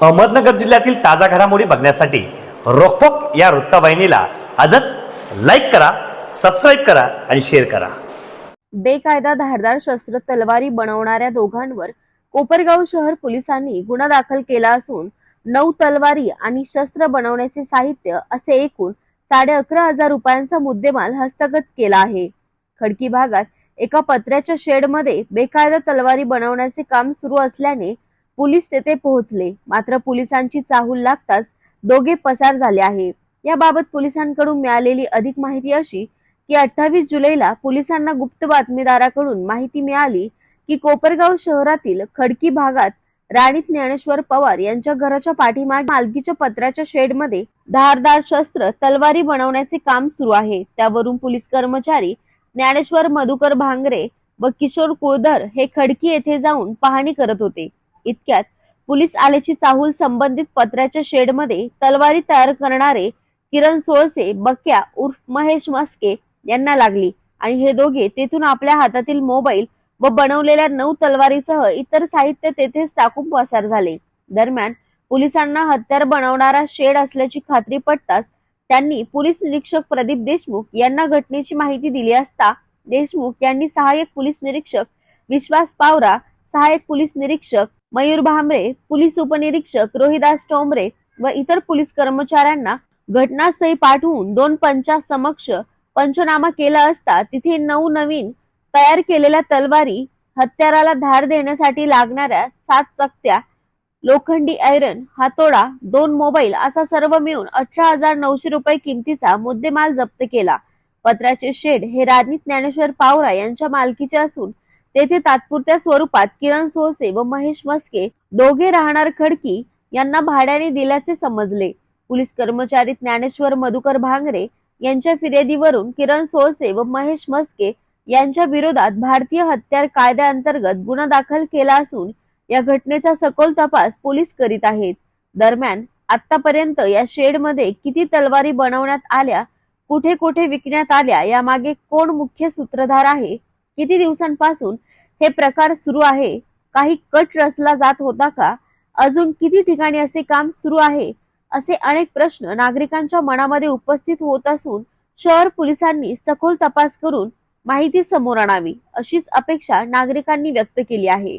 अहमदनगर जिल्ह्यातील ताजा घडामोडी बघण्यासाठी रोखोक या वृत्तवाहिनीला आजच लाईक करा सबस्क्राईब करा आणि शेअर करा. बेकायदा धारदार शस्त्र तलवारी बनवणाऱ्या दोघांवर कोपरगाव शहर पोलिसांनी गुन्हा दाखल केला असून नऊ तलवारी आणि शस्त्र बनवण्याचे साहित्य असे एकूण साडे अकरा हजार रुपयांचा मुद्देमाल हस्तगत केला आहे. खडकी भागात एका पत्र्याच्या शेडमध्ये बेकायदा तलवारी बनवण्याचे काम सुरू असल्याने पोलीस तेथे पोहोचले. मात्र पोलिसांची चाहूल लागताच दोघे पसार झाले आहे. याबाबत पोलिसांकडून मिळालेली अधिक माहिती अशी की अठ्ठावीस जुलैला पोलिसांना गुप्त बातमीदाराकडून माहिती मिळाली की कोपरगाव शहरातील खडकी भागात राणीत ज्ञानेश्वर पवार यांच्या घराच्या पाठीमागे मालकीच्या पत्र्याच्या शेडमध्ये धारदार शस्त्र तलवारी बनवण्याचे काम सुरू आहे. त्यावरून पोलीस कर्मचारी ज्ञानेश्वर मधुकर भांगरे व किशोर कुळधर हे खडकी येथे जाऊन पाहणी करत होते. इतक्यात पोलीस आल्याची चाहूल संबंधित पत्र्याच्या शेडमध्ये तलवारी तयार करणारे किरण सोळसे बक्या उर्फ महेश मस्के यांना लागली. आणि हे दोघे तेथून आपल्या हातातील मोबाईल व बनवलेल्या नऊ तलवारीसह इतर साहित्य तेथेच टाकून पसार झाले. दरम्यान पोलिसांना हत्यार बनवणारा शेड असल्याची खात्री पटताच त्यांनी पोलीस निरीक्षक प्रदीप देशमुख यांना घटनेची माहिती दिली असता देशमुख यांनी सहाय्यक पोलीस निरीक्षक विश्वास पावरा सहाय्यक पोलीस निरीक्षक मयूर भांबरे पोलीस उपनिरीक्षक रोहिदास टोंबरे व इतर पोलीस कर्मचाऱ्यांना घटनास्थळी पाठवून दोन पंचा समक्ष पंचनामा केला असता तिथे नऊ नवीन तयार केलेल्या तलवारी हत्याराला धार देण्यासाठी लागणाऱ्या सात चकत्या लोखंडी आयरन हातोडा दोन मोबाईल असा सर्व मिळून अठरा हजार नऊशे रुपये किमतीचा मुद्देमाल जप्त केला. पत्राचे शेड हे राजनीत ज्ञानेश्वर पावरा यांच्या मालकीचे असून तेथे तात्पुरत्या स्वरूपात किरण सोळसे व महेश मस्के दोघे राहणार खडकी यांना भाड्याने दिल्याचे समजले. पोलीस कर्मचारी ज्ञानेश्वर मधुकर भांगरे यांच्या फिर्यादीवरून किरण सोळसे व महेश मस्के यांच्या विरोधात भारतीय हत्यार कायद्याअंतर्गत गुन्हा दाखल केला असून या घटनेचा सखोल तपास पोलीस करीत आहेत. दरम्यान आतापर्यंत या शेडमध्ये किती तलवारी बनवण्यात आल्या कुठे कुठे विकण्यात आल्या यामागे कोण मुख्य सूत्रधार आहे किती दिवसांपासून हे प्रकार सुरू आहे. काही कट रचला जात होता का? अजून किती ठिकाणी असे काम सुरू आहे? असे अनेक प्रश्न नागरिकांच्या मनामध्ये उपस्थित होत असून शहर पोलिसांनी सखोल तपास करून माहिती समोर आणावी अशीच अपेक्षा नागरिकांनी व्यक्त केली आहे.